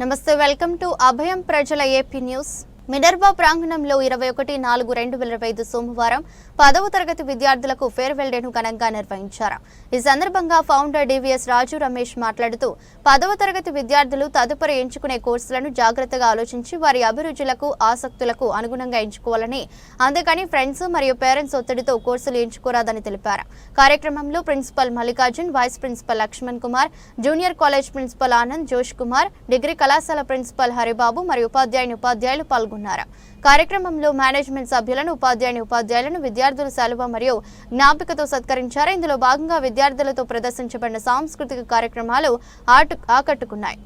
నమస్తే welcome to అభయం ప్రజల AP news Minerva ప్రాంగణంలో ఇరవై ఒకటి నాలుగు రెండు వేల ఇరవై ఐదు సోమవారం పదవ తరగతి విద్యార్థులకు ఫేర్వెల్ డేను ఘనంగా నిర్వహించారు. ఈ సందర్భంగా ఫౌండర్ డివిఎస్ రాజు రమేష్ మాట్లాడుతూ పదవ తరగతి విద్యార్థులు తదుపరి ఎంచుకునే కోర్సులను జాగ్రత్తగా ఆలోచించి వారి అభిరుచులకు ఆసక్తులకు అనుగుణంగా ఎంచుకోవాలని అందుకని ఫ్రెండ్స్ మరియు పేరెంట్స్ ఒత్తిడితో కోర్సులు ఎంచుకోరాదని తెలిపారు. కార్యక్రమంలో principal Mallikarjun vice principal Lakshman Kumar junior college principal Anand Josh Kumar degree కళాశాల ప్రిన్సిపల్ హరిబాబు మరియు ఉపాధ్యాయుని ఉపాధ్యాయులు పాల్గొన్నారు. పాల్గొన్నారు. కార్యక్రమంలో మేనేజ్మెంట్ సభ్యులను ఉపాధ్యాయుని ఉపాధ్యాయులను విద్యార్థులు సెలవు మరియు జ్ఞాపికతో సత్కరించారు. ఇందులో భాగంగా విద్యార్థులతో ప్రదర్శించబడిన సాంస్కృతిక కార్యక్రమాలు ఆటు ఆకట్టుకున్నాయి.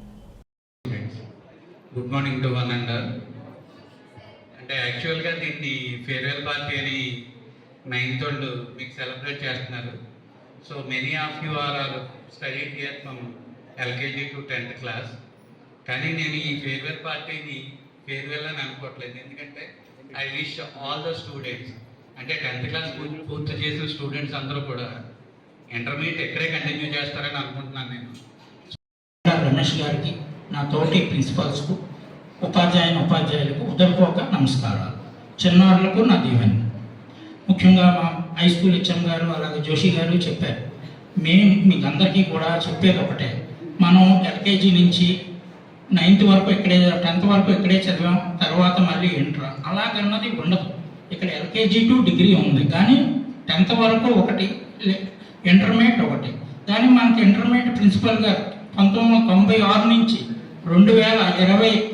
Good morning to one and అంటే యాక్చువల్గా దీన్ని ఫేర్వెల్ పార్టీ అని నైన్త్ వాళ్ళు మీకు సెలబ్రేట్ చేస్తున్నారు. So many of you are are study here from LKG to tenth class కానీ నేను ఈ ఫేర్వెల్ పార్టీని ఫేర్వెల్ అని అనుకోవట్లేదు. ఎందుకంటే I wish all the students అంటే టెన్త్ క్లాస్ పూర్తి చేసిన స్టూడెంట్స్ అందరూ కూడా ఇంటర్మీడియట్ ఎక్కడే కంటిన్యూ చేస్తారని అనుకుంటున్నాను నేను. రమేష్ గారికి నా తోటి ప్రిన్సిపల్స్కు ఉపాధ్యాయుని ఉపాధ్యాయులకు ఉదయపోక నమస్కారాలు. చిన్నారులకు నా దీవెన్. ముఖ్యంగా మా హై స్కూల్ హెచ్ఎం గారు అలాగే జోషి గారు చెప్పారు. మేము మీకు అందరికీ కూడా చెప్పేది ఒకటే. మనం ఎల్కేజీ నుంచి నైన్త్ వరకు ఇక్కడే టెన్త్ వరకు ఇక్కడే చదివాం తర్వాత మళ్ళీ ఇంటర్. అలాగన్నది ఉండదు. ఇక్కడ ఎల్కేజీ టు డిగ్రీ ఉంది. కానీ టెన్త్ వరకు ఒకటి ఇంటర్మీడియట్ ఒకటి. కానీ మనకి ఇంటర్మీడియట్ ప్రిన్సిపల్ గారు పంతొమ్మిది వందల తొంభై ఆరు నుంచి రెండు వేల ఇరవై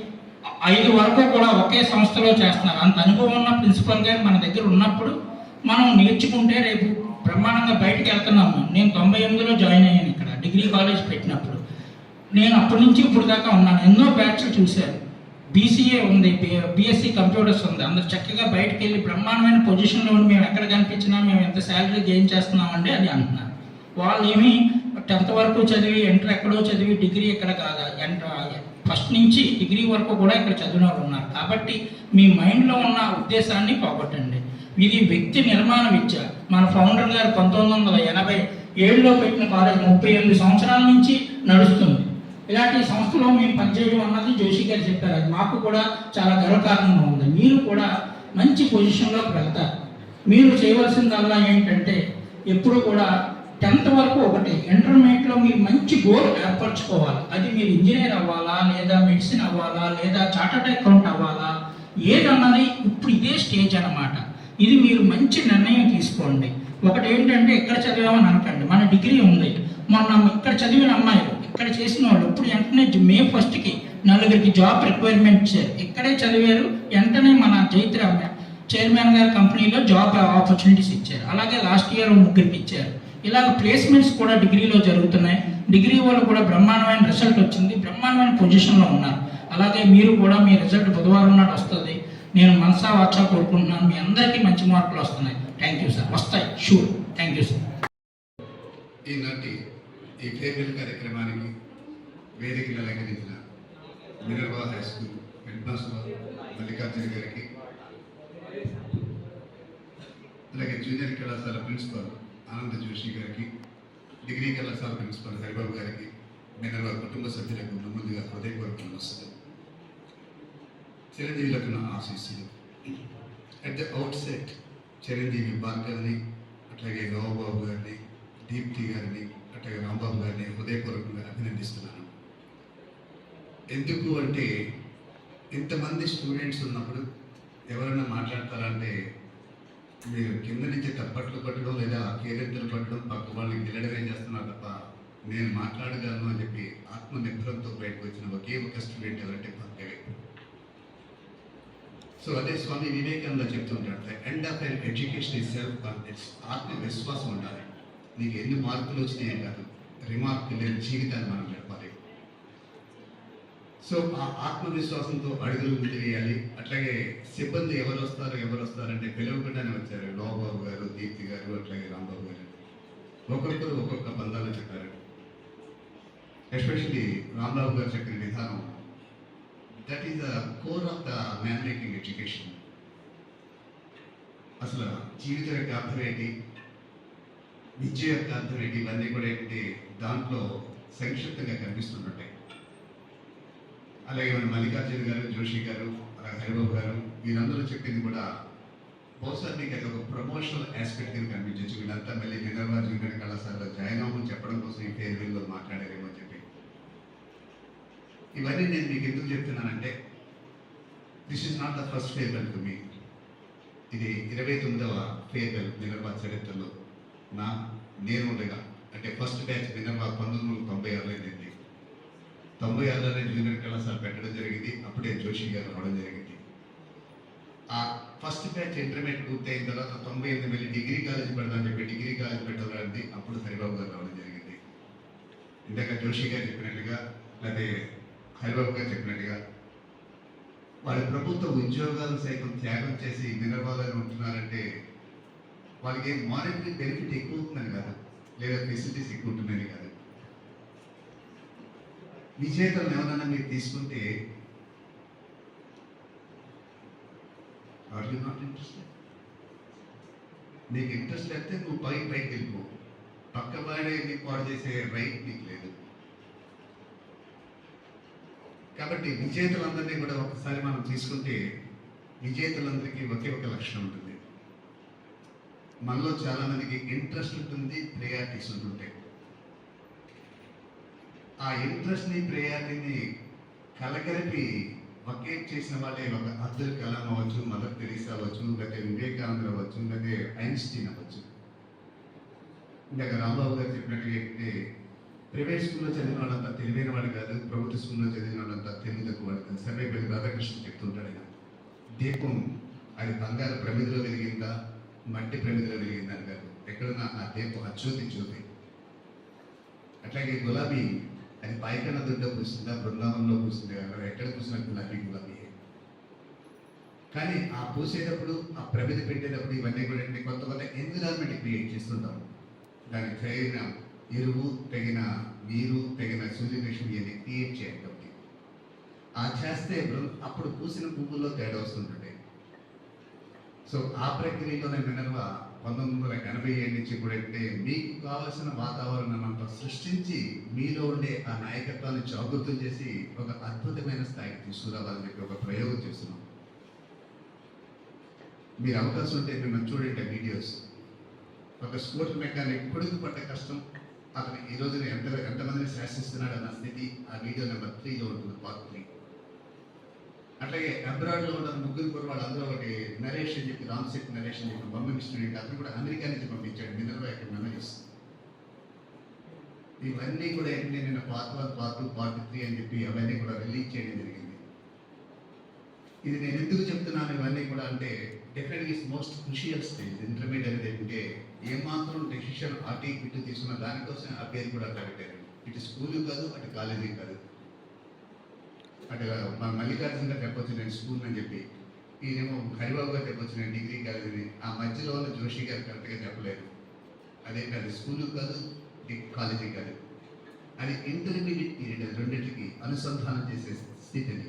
ఐదు వరకు కూడా ఒకే సంస్థలో చేస్తున్నారు. అంత అనుభవం ఉన్న ప్రిన్సిపల్ గారు మన దగ్గర ఉన్నప్పుడు మనం నేర్చుకుంటే రేపు బ్రహ్మాండంగా బయటకు వెళ్తున్నాము. నేను తొంభై ఎనిమిదిలో జాయిన్ అయ్యాను ఇక్కడ. డిగ్రీ కాలేజ్ పెట్టినప్పుడు. నేను అప్పటి నుంచి ఇప్పుడు దాకా ఉన్నాను. ఎన్నో బ్యాచ్లు చూశాను. బీసీఏ ఉంది బీఎస్సీ కంప్యూటర్స్ ఉంది. అందరు చక్కగా బయటకు వెళ్ళి బ్రహ్మాండమైన పొజిషన్లో ఉండి మేము ఎక్కడ కనిపించినా మేము ఎంత శాలరీ గెయిన్ చేస్తున్నామండి అది అంటున్నారు. వాళ్ళు ఏమి టెన్త్ వరకు చదివి ఇంటర్ ఎక్కడో చదివి డిగ్రీ ఎక్కడ కాదా? ఫస్ట్ నుంచి డిగ్రీ వరకు కూడా ఇక్కడ చదివిన వాళ్ళు ఉన్నారు. కాబట్టి మీ మైండ్లో ఉన్న ఉద్దేశాన్ని పోగొట్టండి. ఇది వ్యక్తి నిర్మాణ విద్య మన ఫౌండర్ గారు పంతొమ్మిది వందల ఎనభై ఏడులో పెట్టిన కాలేజ్ ముప్పై ఎనిమిది సంవత్సరాల నుంచి నడుస్తుంది. ఇలాంటి సంస్థలో మేము పనిచేయడం అన్నది జోషి గారు చెప్పారు. అది మాకు కూడా చాలా గర్వకారణంగా ఉంది. మీరు కూడా మంచి పొజిషన్లోకి వెళ్తారు. మీరు చేయవలసిందల్లా ఏంటంటే ఎప్పుడు కూడా టెన్త్ వరకు ఒకటి ఇంటర్మీడియట్లో మీరు మంచి గోల్ ఏర్పరచుకోవాలి. అది మీరు ఇంజనీర్ అవ్వాలా లేదా మెడిసిన్ అవ్వాలా లేదా చార్టర్డ్ అకౌంట్ అవ్వాలా ఏదన్నది ఇప్పుడు ఇదే స్టేజ్ అనమాట ఇది మీరు మంచి నిర్ణయం తీసుకోండి. ఒకటి ఏంటంటే ఎక్కడ చదివామని అనకండి. మన డిగ్రీ ఉంది. మొన్న ఇక్కడ చదివిన అమ్మాయిలు ఇక్కడ చేసిన వాళ్ళు ఇప్పుడు వెంటనే మే ఫస్ట్కి నలుగురికి జాబ్ రిక్వైర్మెంట్ ఇచ్చారు. ఇక్కడే చదివారు. వెంటనే మన చైత్ర చైర్మన్ గారి కంపెనీలో జాబ్ ఆపర్చునిటీస్ ఇచ్చారు. అలాగే లాస్ట్ ఇయర్ ముగ్గురికి ఇచ్చారు. ఇలాగ ప్లేస్మెంట్స్ కూడా డిగ్రీలో జరుగుతున్నాయి. డిగ్రీ వాళ్ళు కూడా బ్రహ్మాండమైన రిజల్ట్ వచ్చింది. బ్రహ్మాండమైన పొజిషన్లో ఉన్నారు. అలాగే మీరు కూడా మీ రిజల్ట్ బుధవారం నాడు వస్తుంది. నేను మనసా వాచా కోరుకుంటున్నాను. మీ అందరికీ మంచి మార్కులు వస్తున్నాయి. థ్యాంక్ యూ సార్ వస్తాయి. షూర్ థ్యాంక్ యూ సార్ ఈనాటి ఈ ఫేర్వెల్ కార్యక్రమానికి వేదికను అలంకరించిన Minerva high school head master Mallikarjuna గారికి అలాగే జూనియర్ కళాశాల ప్రిన్సిపల్ ఆనంద జోషి గారికి డిగ్రీ కళాశాల ప్రిన్సిపల్ హరిబాబు గారికి మినర్వా కుటుంబ సభ్యులకు ముందుగా హృదయపూర్వక నమస్తే చిరంజీవులకు నా ఆశీస్సులు. అట్ ద అవుట్ సెట్ చిరంజీవి భార్గవ్ని అట్లాగే రావుబాబు గారిని దీప్తి గారిని అట్లాగే రాంబాబు గారిని హృదయపూర్వకంగా అభినందిస్తున్నాను. ఎందుకు అంటే ఇంతమంది స్టూడెంట్స్ ఉన్నప్పుడు ఎవరైనా మాట్లాడతారంటే మీరు కింద నుంచి తప్పట్లు పట్టడం లేదా కేరింతలు పట్టడం పక్క వాళ్ళని గెలడమే చేస్తున్నారు తప్ప నేను మాట్లాడగలను అని చెప్పి ఆత్మనిర్భరంతో బయటకు వచ్చిన ఒకే ఒక స్టూడెంట్ ఎవరంటే భార్గవే సో అదే స్వామి వివేకానంద చెప్తుంటాడు the end of an education is self confidence ఆత్మవిశ్వాసం ఉండాలి. నీకు ఎన్ని మార్కులు వచ్చినాయే కాదు. రిమార్క్ లేని జీవితాన్ని మనం గడపాలి. సో ఆ ఆత్మవిశ్వాసంతో అడుగులు ముందు వేయాలి. అట్లాగే సిబ్బంది ఎవరు వస్తారు ఎవరు వస్తారంటే పిలవకుండానే వచ్చారు. లోబాబు గారు దీప్తి గారు అట్లాగే రాంబాబు గారు. ఒక్కొక్కరు ఒక్కొక్క బంధాలు చెప్పారు. ఎస్పెషల్లీ రాంబాబు గారు చెప్పిన విధానం that is the core of the man making education అసలు జీవితం యొక్క అర్థం ఏంటి? విద్య యొక్క ఇవన్నీ కూడా ఏంటంటే దాంట్లో సంక్షిప్తంగా కనిపిస్తుంటాయి అలాగే మన మల్లికార్జున గారు జోషి గారు అలాగే హరిబాబు గారు వీరందరూ చెప్పింది కూడా బహుశా మీకు అది ఒక ప్రమోషనల్ ఆస్పెక్ట్ కింద కనిపించవచ్చు వీళ్ళంతా మళ్ళీ మినర్వా జూనియర్ కళాశాలలో జాయిన్ అవ్వమని చెప్పడం కోసం ఈ ఫేర్వెల్లో మాట్లాడారేమో చెప్పి. ఇవన్నీ నేను మీకు ఎందుకు చెప్తున్నానంటే this is not the first farewell to me ఇది ఇరవై తొమ్మిదవ ఫేర్వెల్ మినర్వా చరిత్రలో. నా నేను ఉండగా. అంటే ఫస్ట్ బ్యాచ్ మినర్వా పంతొమ్మిది వందల తొంభై ఆరులో అయింది తొంభై ఆరులోనే జూనియర్ కళాశాల పెట్టడం జరిగింది. అప్పుడే జోషి గారు రావడం జరిగింది. ఆ ఫస్ట్ బ్యాచ్ ఇంటర్మీడియట్ పూర్తయిన తర్వాత తొంభై ఎనిమిది మళ్ళీ డిగ్రీ కాలేజ్ పెడదామని చెప్పి డిగ్రీ కాలేజ్ పెట్టాలంటే అప్పుడు హరిబాబు గారు రావడం జరిగింది. ఇందాక జోషి గారు చెప్పినట్టుగా లేకపోతే హరిబాబు గారు చెప్పినట్టుగా వాళ్ళ ప్రభుత్వ ఉద్యోగాలు సైతం త్యాగం చేసి మినర్వాలని ఉంటున్నారంటే వాళ్ళకి మానిటరీ బెనిఫిట్ ఎక్కువ ఉంటుందని కాదు. లేదా ఫెసిలిటీస్ ఎక్కువ ఉంటుందని కాదు విజేతలు ఎవరన్నా మీరు తీసుకుంటే ఆర్ యూ నాట్ ఇంట్రెస్టెడ్ నీకు ఇంట్రెస్ట్ లేకపోతే నువ్వు పై పైకి వెళ్ళిపో. పక్క బాడే నీకు పాడు చేసే రైట్ నీకు లేదు. కాబట్టి విజేతలందరినీ కూడా ఒకసారి మనం తీసుకుంటే విజేతలందరికీ ఒకే ఒక లక్షణం ఉంటుంది. మనలో చాలా మందికి ఇంట్రెస్ట్ ఉంటుంది ప్రయారిటీస్ ఉంటుంటాయి. ఆ ఇంట్రెస్ట్ని ప్రయారిటీని కలగలిపి ఒకే చేసిన వాళ్ళే ఒక అబ్దుల్ కలాం అవ్వచ్చు మదర్ తెరీసా అవ్వచ్చు లేకపోతే వివేకానంద అవ్వచ్చు లేకపోతే ఐన్స్టీన్ అవ్వచ్చు. ఇందాక రాంబాబు గారు చెప్పినట్టుగా అయితే ప్రైవేట్ స్కూల్లో చదివిన వాళ్ళంతా తెలివైన వాడు కాదు ప్రభుత్వ స్కూల్లో చదివిన వాళ్ళంతా తెలివి తక్కువ వాడు కాదు. సర్వేపల్లి రాధాకృష్ణ చెప్తుంటాడు ఆయన. దీపం అది బంగారు ప్రమిదిలో వెలిగిందా? మట్టి ప్రమిదలో వెలిగిందా గారు కాదు ఎక్కడున్నా ఆ దీపం అచ్యోతి జ్యోతి అట్లాగే గులాబీ అది పైకన్న దుడ్డ పూసిందా బృందావనంలో పూసింది? కాదు ఎక్కడ పూసినా గులాబీ గులాబీ? కానీ ఆ పూసేటప్పుడు ఆ ప్రమిది పెట్టేటప్పుడు ఇవన్నీ కూడా ఏంటి? ఎన్విరాన్మెంట్ క్రియేట్ చేస్తుంటాం. దానికి తగిన ఎరువు తగిన నీరు తగిన సూర్యరశ్మి ఇవన్నీ క్రియేట్ చేయండి ఒకటి. ఆ చేస్తే అప్పుడు పూసిన పువ్వుల్లో తేడా వస్తుంటుంది సో ఆ ప్రక్రియలోనే మినర్వా పంతొమ్మిది వందల ఎనభై ఏడు నుంచి కూడా అంటే మీకు కావలసిన వాతావరణం అంతా సృష్టించి మీలో ఉండే ఆ నాయకత్వాన్ని జాగృతం చేసి ఒక అద్భుతమైన స్థాయికి తీసుకురావాలని చెప్పి ఒక ప్రయోగం చేస్తున్నాం. మీరు అవకాశం ఉంటే మిమ్మల్ని చూడండి వీడియోస్. ఒక స్పోర్ట్స్ మెకానిక్ కొడుకు పడ్డ కష్టం అతను ఈ రోజున ఎంత ఎంతమందిని శాసిస్తున్నాడు అన్న స్థితి ఆ వీడియో నెంబర్ త్రీలో ఉంటుంది పార్ట్ త్రీ. అట్లాగే అబ్రాడ్లో ఉన్న ముగ్గురు కూడా వాళ్ళందరూ ఒకటి నరేష్ అని చెప్పి రామ్ సెట్ నరేష్ అని చెప్పి బొమ్మ స్టూడెంట్ అతను కూడా అమెరికా నుంచి పంపించాడు మినర్వా యొక్క మెమరీస్ ఇవన్నీ కూడా ఏంటంటే నేను part one part two part three అని చెప్పి అవన్నీ కూడా రిలీజ్ చేయడం జరిగింది. ఇది నేను ఎందుకు చెప్తున్నాను ఇవన్నీ కూడా అంటే definite is most crucial stage intermediate అనేది ఏంటంటే ఏమాత్రం డెసిషన్ అటు ఇటు తీసుకున్న దానికోసం ఆ పేరు కూడా అట్లా పెట్టారు ఇటు స్కూల్ కాదు అటు కాలేజీ కాదు. అటు మా మల్లికార్జున గారు చెప్పొచ్చు నేను స్కూల్ అని చెప్పి. ఈయనేమో హరిబాబు గారు చెప్పొచ్చు నేను డిగ్రీ కాలేజీని. ఆ మధ్యలో ఉన్న జోషి గారు కరెక్ట్గా చెప్పలేదు. అదే కాదు స్కూల్ కాదు కాలేజీ కాదు. అది ఇంటర్మీడియట్ పీరియడ్ రెండింటికి అనుసంధానం చేసే స్థితిని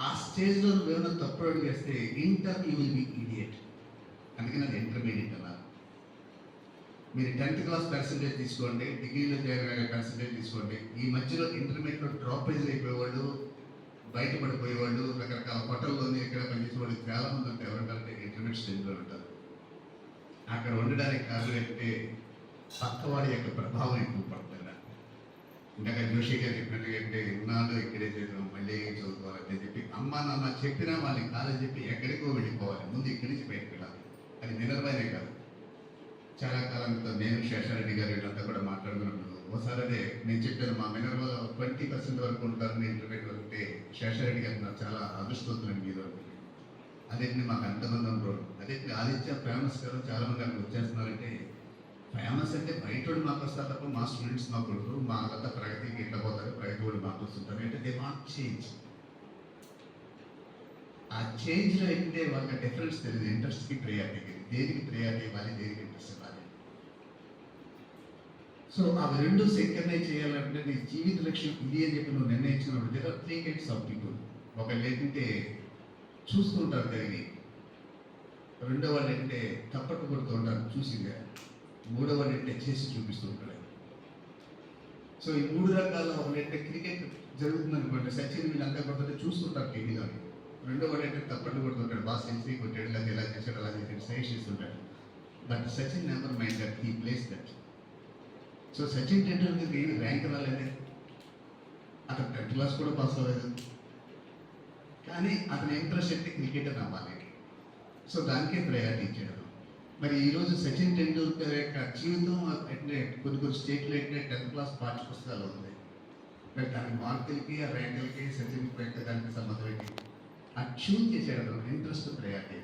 ఆ స్టేజ్లో నువ్వు తప్పుడు అడుగు వేస్తే inter you will be idiot. అందుకని నాకు ఇంటర్మీడియట్ అన్నారు మీరు టెన్త్ క్లాస్ పర్సంటేజ్ తీసుకోండి డిగ్రీలో జాయిన్ పర్సంటేజ్ తీసుకోండి. ఈ మధ్యలో ఇంటర్మీడియట్లో డ్రాపేజ్ అయిపోయేవాళ్ళు బయటపడిపోయేవాళ్ళు రకరకాల హోటల్లోనే ఇక్కడ పనిచేసే వాళ్ళు చాలా మంది ఉంటారు ఎవరంటే ఇంటర్నెట్ సెంటర్ ఉంటారు. అక్కడ ఉండడానికి కారణం ఏంటంటే పక్కవాడి యొక్క ప్రభావం ఎక్కువ పడుతుంది ఇందాక జోషి గారు చెప్పినట్టుగా అంటే ఇక్కడే చదువు మళ్ళీ చదువుకోవాలని చెప్పి అమ్మ నాన్న చెప్పినా వాళ్ళకి కాదని చెప్పి ఎక్కడికో వెళ్ళిపోవాలి. ముందు ఇక్కడి నుంచి బయటకు వెళ్ళాలి. అది నిలబడే కాదు. చాలా కాలంతో నేను శేషారెడ్డి గారు వీళ్ళంతా కూడా మాట్లాడుకున్నాను ఒకసారి అదే నేను చెప్పాను మా మినర్లో ట్వంటీ పర్సెంట్ వరకు ఉంటారు నేను ఇంటర్మీడియట్ ఉంటే శేషారెడ్డి గారు నాకు చాలా అదృష్టవుతున్నాను మీరు అని. అదేంటి మాకు అంతమంది ఉండరు అదేంటి ఆదిత్య ఫేమస్ గారు చాలా మంది అక్కడ వచ్చేస్తున్నారంటే ఫేమస్ అంటే బయట మాకు వస్తారు తప్ప మా స్టూడెంట్స్ మాకు ఉండరు. మా అంతా ప్రగతికి ఎట్లా పోతారు? ప్రగతి వాళ్ళు మాకు వస్తుంటారు. అంటే దే వాంట్ చేంజ్ ఆ చేంజ్లో అయితే వాళ్ళకి డిఫరెన్స్ తెలియదు. ఇంట్రెస్ట్కి ప్రియారిటీ దేనికి ప్రియారిటీ ఇవ్వాలి? దేనికి ఇంట్రెస్ట్ ఇవ్వాలి? సో అవి రెండు సింకర్నైజ్ చేయాలంటే నీ జీవిత లక్ష్యం ఇది అని చెప్పి నువ్వు నిర్ణయించినప్పుడు there are three kinds of people ఒకళ్ళు ఏంటంటే చూస్తుంటారు కలిగి రెండో వాళ్ళు ఏంటంటే తప్పట్టు కొడుతూ ఉంటారు చూసిందే. మూడో వాళ్ళు చేసి చూపిస్తూ ఉంటాడు సో ఈ మూడు రకాల వాళ్ళు క్రికెట్ జరుగుతుందనుకోండి సచిన్ వీళ్ళంతా కొడుతుంటే చూస్తుంటారు టీవీలో రెండో వాడు అంటే తప్పట్లు కొడుతుంటాడు బాగా సెంచరీ కొట్టాడు లేదా ఇలా చేశాడు అలా చేశాడు సజెస్ట్ చేస్తుంటాడు but Sachin number mind that he place that so Sachin టెండూల్కర్కి ఏమి ర్యాంక్ రాలేదు అతను టెన్త్ క్లాస్ కూడా పాస్ అవ్వలేదు కానీ అతని ఇంట్రెస్ట్ అయితే క్రికెటర్ అవ్వాలి సో దానికే ప్రయారిటీ ఇచ్చాడు మరి ఈరోజు సచిన్ టెండూల్కర్ యొక్క జీవితం అంటే కొన్ని కొన్ని స్టేట్లో అయితే టెన్త్ క్లాస్ పాఠ్య పుస్తకాలు ఉంది మరి దాని మార్కులకి ఆ ర్యాంకులకి సచిన్ పెట్టడానికి దానికి సంబంధం ఏంటి ఆ చూస్ చేశాడు ఇంట్రెస్ట్ ప్రయారిటీ